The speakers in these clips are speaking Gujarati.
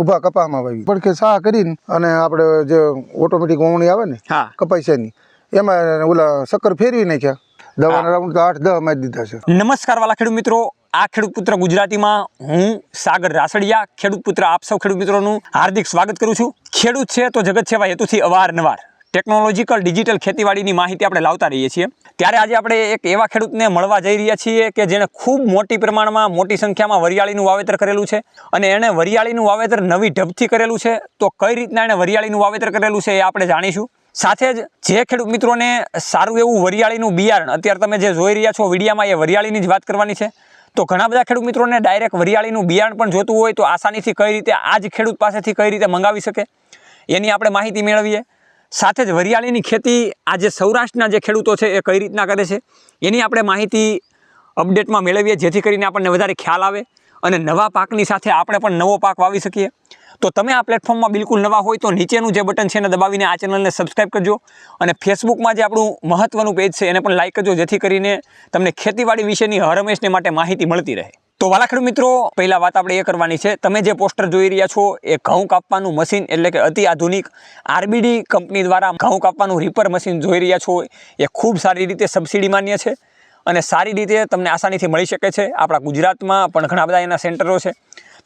ઊભા કપામાં વાવી. પડખે સા કરીને અને આપણે જે ઓટોમેટિક વાવણી આવે ને હા. કપાસિયાની એમાં ઓલા શક્કર ફેરવી નાખ્યા. દવાના રાઉન્ડ તો આઠ દહ મારી દીધા છે. નમસ્કાર વાલા ખેડૂત મિત્રો. આ ખેડૂત પુત્ર ગુજરાતીમાં હું સાગર રાસડિયા ખેડૂત પુત્ર આપ સૌ ખેડૂત મિત્રોનું હાર્દિક સ્વાગત કરું છું. ખેડૂત છે તો જગત સેવા હેતુથી અવારનવાર. ટેકનોલોજીકલ ડિજિટલ ખેતીવાડીની માહિતી આપણે લાવતા રહીએ છીએ. ત્યારે આજે આપણે એક એવા ખેડૂતને મળવા જઈ રહ્યા છીએ કે જેણે ખૂબ મોટી પ્રમાણમાં મોટી સંખ્યામાં વરિયાળીનું વાવેતર કરેલું છે અને એણે વરિયાળીનું વાવેતર નવી ઢબથી કરેલું છે. તો કઈ રીતના એણે વરિયાળીનું વાવેતર કરેલું છે એ આપણે જાણીશું. સાથે જ જે ખેડૂત મિત્રોને સારું એવું વરિયાળીનું બિયારણ, અત્યારે તમે જે જોઈ રહ્યા છો વિડીયામાં એ વરિયાળીની જ વાત કરવાની છે. તો ઘણા બધા ખેડૂત મિત્રોને ડાયરેક્ટ વરિયાળીનું બિયારણ પણ જોતું હોય તો આસાનીથી કઈ રીતે આ જ ખેડૂત પાસેથી કઈ રીતે મંગાવી શકે એની આપણે માહિતી મેળવીએ. સાથે જ વરિયાળીની ખેતી આજે સૌરાષ્ટ્રના જે ખેડૂતો છે એ કઈ રીતના કરે છે, એની આપણે માહિતી અપડેટમાં મેળવીએ, જેથી કરીને આપણને વધારે ખ્યાલ આવે અને નવા પાકની સાથે આપણે પણ નવો પાક વાવી શકીએ. તો તમે આ પ્લેટફોર્મમાં બિલકુલ નવા હોય તો નીચેનું જે બટન છે એને દબાવીને આ ચેનલને સબસ્ક્રાઈબ કરજો અને ફેસબુકમાં જે આપણું મહત્ત્વનું પેજ છે એને પણ લાઈક કરજો, જેથી કરીને તમને ખેતીવાડી વિશેની હરમેશને માટે માહિતી મળતી રહે. તો વાલા મિત્રો, પહેલા વાત આપણે એ કરવાની છે. તમે જે પોસ્ટર જોઈ રહ્યા છો, એ ઘઉં કાપવાનું મશીન એટલે કે અતિ આધુનિક આરબીડી કંપની દ્વારા ઘઉં કાપવાનું રીપર મશીન જોઈ રહ્યા છો. એ ખૂબ સારી રીતે સબસિડી માન્ય છે અને સારી રીતે તમને આસાનીથી મળી શકે છે. આપણા ગુજરાતમાં પણ ઘણા બધા એના સેન્ટરો છે.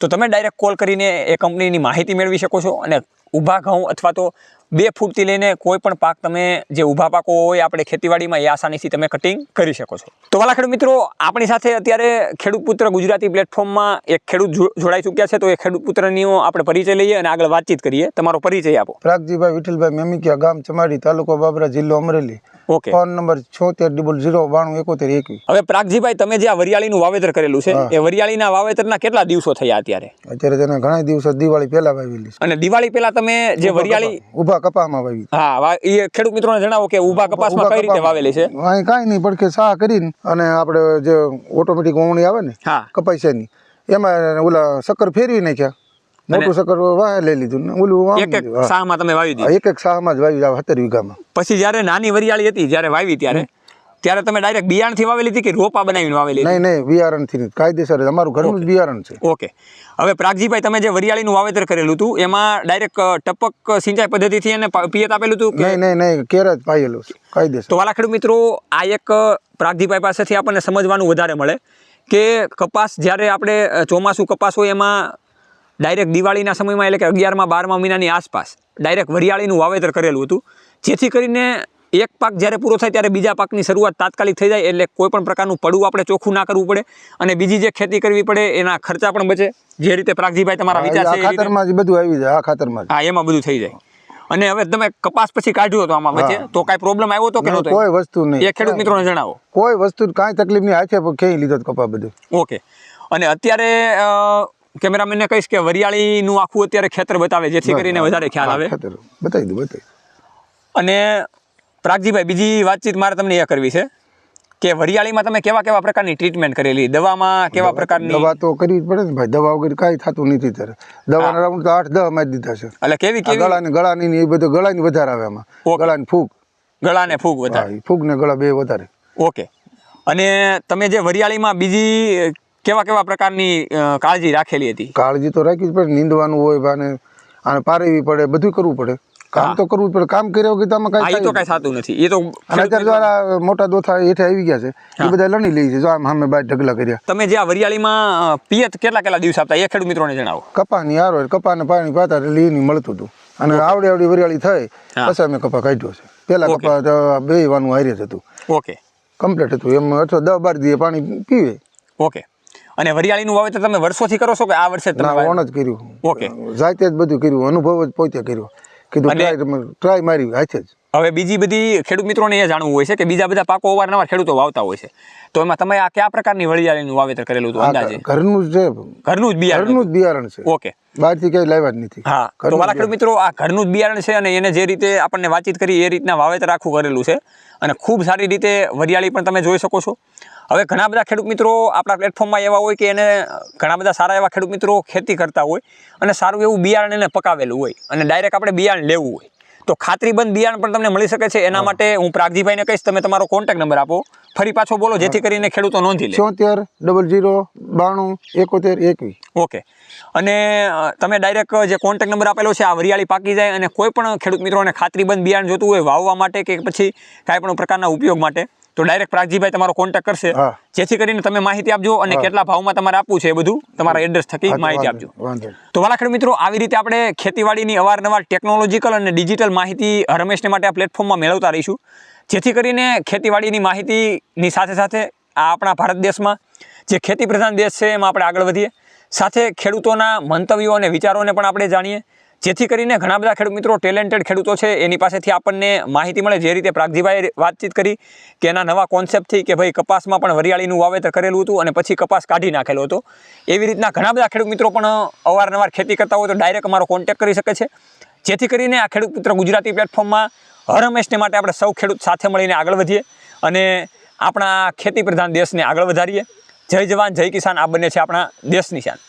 તો તમે ડાયરેક્ટ કોલ કરીને એ કંપનીની માહિતી મેળવી શકો છો અને ઊભા ઘઉં અથવા તો બે ફૂટથી લઈને કોઈ પણ પાક તમે જે ઊભા પાકો હોય આપણે ખેતીવાડીમાં એ આસાનીથી તમે કટિંગ કરી શકો છો. તો વાલા ખેડૂત મિત્રો, આપણી સાથે અત્યારે ખેડૂત પુત્ર ગુજરાતી પ્લેટફોર્મમાં એક ખેડૂત જોડાઈ ચૂક્યા છે, તો એ ખેડૂત પુત્રની આપણે પરિચય લઈએ અને આગળ વાતચીત કરીએ. તમારો પરિચય આપો. પ્રાગજીભાઈ વિઠ્ઠલભાઈ મેમિકિયા ગામ, ચમાડી તાલુકો બાબરા જિલ્લો અમરેલી. ઓકે. ફોન નંબર છોતેર ડબલ ઝીરો બાણું એકોતેર એકવીસ. હવે પ્રાગજીભાઈ તમે જે આ વરિયાળીનું વાવેતર કરેલું છે એ વરિયાળીના વાવેતરના કેટલા દિવસો થયા અત્યારે? અત્યારે તેને ઘણા દિવસો દિવાળી પહેલા વાવેલી અને દિવાળી પહેલા તમે જે વરિયાળી ઊભા ઊભા કપામાં વાવી. હા એ ખેડૂત મિત્રોને જણાવો કે ઊભા કપાસમાં કઈ રીતે વાવેલી છે? કાંઈ નહીં પડખે સા કરીને અને આપણે જે ઓટોમેટિક વાવણી આવે ને હા. કપાસિયાની એમાં ઓલા શક્કર ફેરવી નાખ્યા. મોટું સકર વાહ લઈ લીધું ને ઓલું એક એક. સાહમાં તમે વાવી દીધું. એક એક સાહમાં જ વાવી સત્તર વીઘામાં. પછી જ્યારે નાની વરિયાળી હતી જ્યારે વાવી ત્યારે ત્યારે તમે ડાયરેક્ટ બિયારણથી વાવેલી હતી કે રોપા બનાવીને વાવેલી નહીં નહીં બિયારણથી નહીં કાયદેસર અમારું ઘરનું જ બિયારણ છે. ઓકે. હવે પ્રાગજીભાઈ તમે જે વરિયાળીનું વાવેતર કરેલું હતું એમાં ડાયરેક્ટ ટપક સિંચાઈ પદ્ધતિથી એને પિયત આપેલું હતું નહીં નહીં નહીં કેર જ પાયેલું કાયદેસર. તો વાલા ખેડૂત મિત્રો આ એક પ્રાગજીભાઈ પાસેથી આપણને સમજવાનું વધારે મળે કે કપાસ જ્યારે આપણે ચોમાસું કપાસ હોય એમાં ડાયરેક્ટ દિવાળીના સમયમાં એટલે કે અગિયારમાં બારમા મહિનાની આસપાસ ડાયરેક્ટ વરિયાળીનું વાવેતર કરેલું હતું. જેથી કરીને એક પાક જ્યારે પૂરો થાય ત્યારે બીજા પાકની શરૂઆત તાત્કાલિક થઈ જાય એટલે કોઈ પણ પ્રકારનું પડવું આપણે ચોખ્ખું ના કરવું પડે અને બીજી જે ખેતી કરવી પડે એના ખર્ચા પણ બચે. જે રીતે પ્રાગજીભાઈ તમારા વિચાર છે ખાતરમાં બધું આવી જાય આ ખાતરમાં હા એમાં બધું થઈ જાય. અને હવે તમે કપાસ પછી કાઢ્યો હતો આમાં વચ્ચે? તો કાંઈ પ્રોબ્લેમ આવ્યો હતો કે નહોતો? કોઈ વસ્તુ નહીં. એ ખેડૂત મિત્રોને જણાવો. કોઈ વસ્તુ કાંઈ તકલીફ નહીં હાથે ખેઈ લીધો કપાસ બધું. ઓકે. અને અત્યારે કેમેરામેનને કહીશ કે વરિયાળીનું આખું અત્યારે ખેતર બતાવે જેથી કરીને વધારે ખ્યાલ આવે. બતાવી દઉં બતાવી અને પ્રાગજીભાઈ બીજી વાતચીત મારે તમને એ કરવી છે કે વરિયાળીમાં તમે કેવા કેવા પ્રકારની ટ્રીટમેન્ટ કરેલી? દવામાં કેવા પ્રકારની? દવા તો કરવી જ પડે ને ભાઈ. દવા વગર કાંઈ થતું નથી ત્યારે. દવાના રાઉન્ડ તો આઠ દહ મારી દીધા છે. એટલે કેવી કેવી? ગળાની ગળાની એ બધું ગળાની વધારે આવે આમાં. ગળાની ફૂગ. ગળાને ફૂગ વધારે. ફૂગ ને ગળા બે વધારે. ઓકે. અને તમે જે વરિયાળીમાં બીજી કેવા કેવા પ્રકારની કાળજી રાખેલી હતી? કાળજી તો રાખવી જ પડે નીંદવાનું હોય બાને આને પારેવી પડે બધું કરવું પડે. કામ તો કરવું પડે. કામ કર્યા વગર તમે કાંઈ તો કાંઈ થતું નથી. એ તો અને અત્યારે જો મોટા દોથા હેઠે આવી ગયા છે એ બધા લણી લે છે. જો આમ અમે બાય ઢગલા કર્યા. તમે જે આ વરિયાળીમાં પિયત કેટલા કેટલા દિવસ આપતા? એ ખેડૂત મિત્રોને જણાવો. કપાની આરો કપાને પાણી પાતા એટલે લીની મળતું હતું. અને આવડી આવડી વરિયાળી થઈ પછી અમે કપા કાઢ્યો છે. પેલા કપા બે વાનું હારે જ હતું. ઓકે. કમ્પ્લીટ હતું. એમ અથવા દસ બાર દિવસ પાણી પીવે. ઓકે. અને વરિયાળીનું વાવેતર તમે વર્ષોથી કરો છો કે આ વર્ષે તમે ઓન જ કર્યું. ઓકે. જાતે જ બધું કર્યું અનુભવ જ પોતે કર્યો. કીધું ટ્રાય ટ્રાય મારી હાથે જ. હવે બીજી બધી ખેડૂત મિત્રોને એ જાણવું હોય છે કે બીજા બધા પાકો અવારનવાર ખેડૂતો વાવતા હોય છે. તો એમાં તમે આ કયા પ્રકારની વળિયાળીનું વાવેતર કરેલું હતું અંદાજે? ઘરનું જ છે ઘરનું જ બિયારણ ઘરનું જ બિયારણ છે. ઓકે. બહારથી કઈ લાવ્યા જ નથી. હા તો મારા ખેડૂત મિત્રો આ ઘરનું જ બિયારણ છે અને એને જે રીતે આપણને વાતચીત કરી એ રીતના વાવેતર આખું કરેલું છે અને ખૂબ સારી રીતે વરિયાળી પણ તમે જોઈ શકો છો. હવે ઘણા બધા ખેડૂત મિત્રો આપણા પ્લેટફોર્મમાં એવા હોય કે એને ઘણા બધા સારા એવા ખેડૂત મિત્રો ખેતી કરતા હોય અને સારું એવું બિયારણ એને પકાવેલું હોય અને ડાયરેક્ટ આપણે બિયારણ લેવું હોય. તો ખાતરીબંધ બિયારણ પણ તમને મળી શકે છે. એના માટે હું પ્રાગજીભાઈને કહીશ તમે તમારો કોન્ટેક્ટ નંબર આપો. ફરી પાછો બોલો જેથી કરીને ખેડૂતો નોંધી લે. છોતેર ડબલ જીરો બાણું એકોતેર એકવીસ. ઓકે. અને તમે ડાયરેક્ટ જે કોન્ટેક નંબર આપેલો છે આ વરિયાળી પાકી જાય અને કોઈ પણ ખેડૂત મિત્રોને ખાતરીબંધ બિયારણ જોતું હોય વાવવા માટે કે પછી કાંઈ પણ પ્રકારના ઉપયોગ માટે તો ડાયરેક્ટ પ્રાગજીભાઈ તમારો કોન્ટેક્ટ કરશે. જેથી કરીને તમે માહિતી આપજો અને કેટલા ભાવમાં તમારે આપવું છે એ બધું તમારા એડ્રેસ થકી માહિતી આપજો. તો વાલા ખેડૂત મિત્રો આવી રીતે આપણે ખેતીવાડીની અવારનવાર ટેકનોલોજીકલ અને ડિજિટલ માહિતી રમેશને માટે આ પ્લેટફોર્મમાં મેળવતા રહીશું. જેથી કરીને ખેતીવાડીની માહિતીની સાથે સાથે આ આપણા ભારત દેશમાં જે ખેતી પ્રધાન દેશ છે એમાં આપણે આગળ વધીએ. સાથે ખેડૂતોના મંતવ્યો અને વિચારોને પણ આપણે જાણીએ. જેથી કરીને ઘણા બધા ખેડૂત મિત્રો ટેલેન્ટેડ ખેડૂતો છે. એની પાસેથી આપણને માહિતી મળે. જે રીતે પ્રાગજીભાઈએ વાતચીત કરી કે એના નવા કોન્સેપ્ટથી કે ભાઈ કપાસમાં પણ વરિયાળીનું વાવેતર કરેલું હતું અને પછી કપાસ કાઢી નાખેલો હતો. એવી રીતના ઘણા બધા ખેડૂત મિત્રો પણ અવારનવાર ખેતી કરતા હોય તો ડાયરેક્ટ અમારો કોન્ટેક્ટ કરી શકે છે. જેથી કરીને આ ખેડૂત મિત્ર ગુજરાતી પ્લેટફોર્મમાં હર હંમેશને માટે આપણે સૌ ખેડૂત સાથે મળીને આગળ વધીએ અને આપણા ખેતી પ્રધાન દેશને આગળ વધારીએ. જય જવાન, જય કિસાન. આ બંને છે આપણા દેશની શાન.